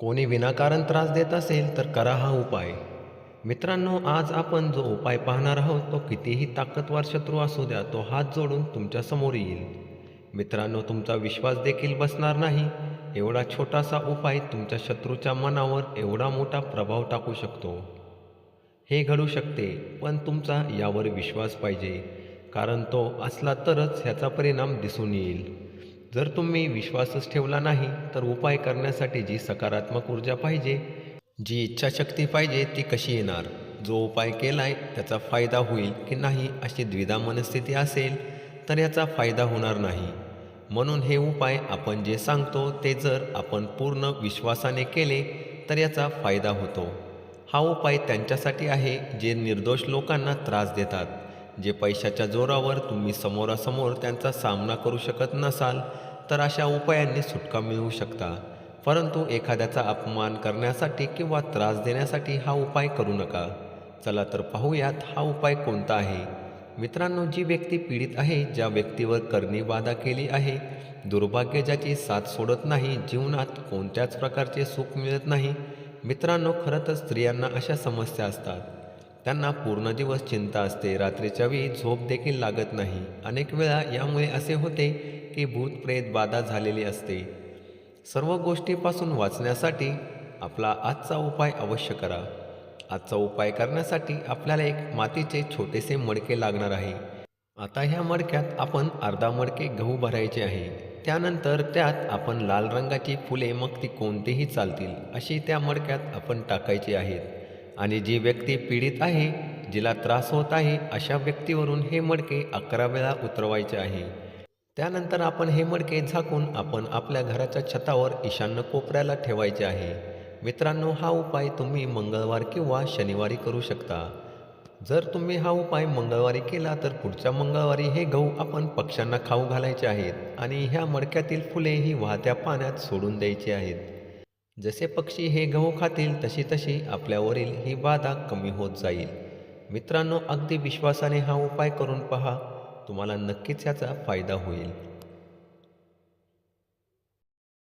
कोणी विनाकारण त्रास देत असेल तर करा हा उपाय. मित्रांनो आज आपण जो उपाय पाहणार आहोत तो कितीही ताकदवार शत्रू असू द्या तो हात जोडून तुमच्यासमोर येईल. मित्रांनो तुमचा विश्वास देखील बसणार नाही. एवढा छोटासा उपाय तुमच्या शत्रूच्या मनावर एवढा मोठा प्रभाव टाकू शकतो. हे घडू शकते पण तुमचा यावर विश्वास पाहिजे कारण तो असला तरच ह्याचा परिणाम दिसून येईल. जर तुम्ही विश्वासच ठेवला नाही तर उपाय करण्यासाठी जी सकारात्मक ऊर्जा पाहिजे जी इच्छाशक्ती पाहिजे ती कशी येणार? जो उपाय केलाय त्याचा फायदा होईल की नाही अशी द्विधा मनस्थिती असेल तर याचा फायदा होणार नाही. म्हणून हे उपाय आपण जे सांगतो ते जर आपण पूर्ण विश्वासाने केले तर याचा फायदा होतो. हा उपाय त्यांच्यासाठी आहे जे निर्दोष लोकांना त्रास देतात. जे पैशाच्या जोरावर तुम्ही समोरासमोर त्यांचा सामना करू शकत नसाल तर अशा उपायांनी सुटका मिळवू शकता. परंतु एखाद्याचा अपमान करण्यासाठी किंवा त्रास देण्यासाठी हा उपाय करू नका. चला तर पाहूयात हा उपाय कोणता आहे. मित्रांनो जी व्यक्ती पीडित आहे ज्या व्यक्तीवर करणी बाधा केली आहे दुर्भाग्य ज्याची साथ सोडत नाही जीवनात कोणत्याच प्रकारचे सुख मिळत नाही. मित्रांनो खरं तर स्त्रियांना अशा समस्या असतात. त्यांना पूर्ण दिवस चिंता असते रात्रीच्या वेळी झोप देखील लागत नाही. अनेक वेळा यामुळे असे होते की भूत प्रेत बाधा झालेली असते. सर्व गोष्टीपासून वाचण्यासाठी आपला आजचा उपाय अवश्य करा. आजचा उपाय करण्यासाठी आपल्याला एक मातीचे छोटेसे मडके लागणार आहे. आता ह्या मडक्यात आपण अर्धा मडके गहू भरायचे आहे. त्यानंतर त्यात आपण लाल रंगाची फुले मग ती कोणतीही चालतील अशी त्या मडक्यात आपण टाकायची आहेत. आणि जी व्यक्ती पीडित आहे जिला त्रास होत आहे अशा व्यक्तीवरून हे मडके अकरा वेळा उतरवायचे आहे. त्यानंतर आपण हे मडके झाकून आपण आपल्या घराच्या छतावर ईशान्य कोपऱ्याला ठेवायचे आहे. मित्रांनो हा उपाय तुम्ही मंगळवार किंवा शनिवारी करू शकता. जर तुम्ही हा उपाय मंगळवारी केला तर पुढच्या मंगळवारी हे गहू आपण पक्ष्यांना खाऊ घालायचे आहेत आणि ह्या मडक्यातील फुले ही वाहत्या पाण्यात सोडून द्यायची आहेत. जसे पक्षी हे गहू खातील तशी तशी आपल्यावरील ही बाधा कमी होत जाईल. मित्रांनो अगदी विश्वासाने हा उपाय करून पहा. तुम्हाला नक्कीच याचा फायदा होईल.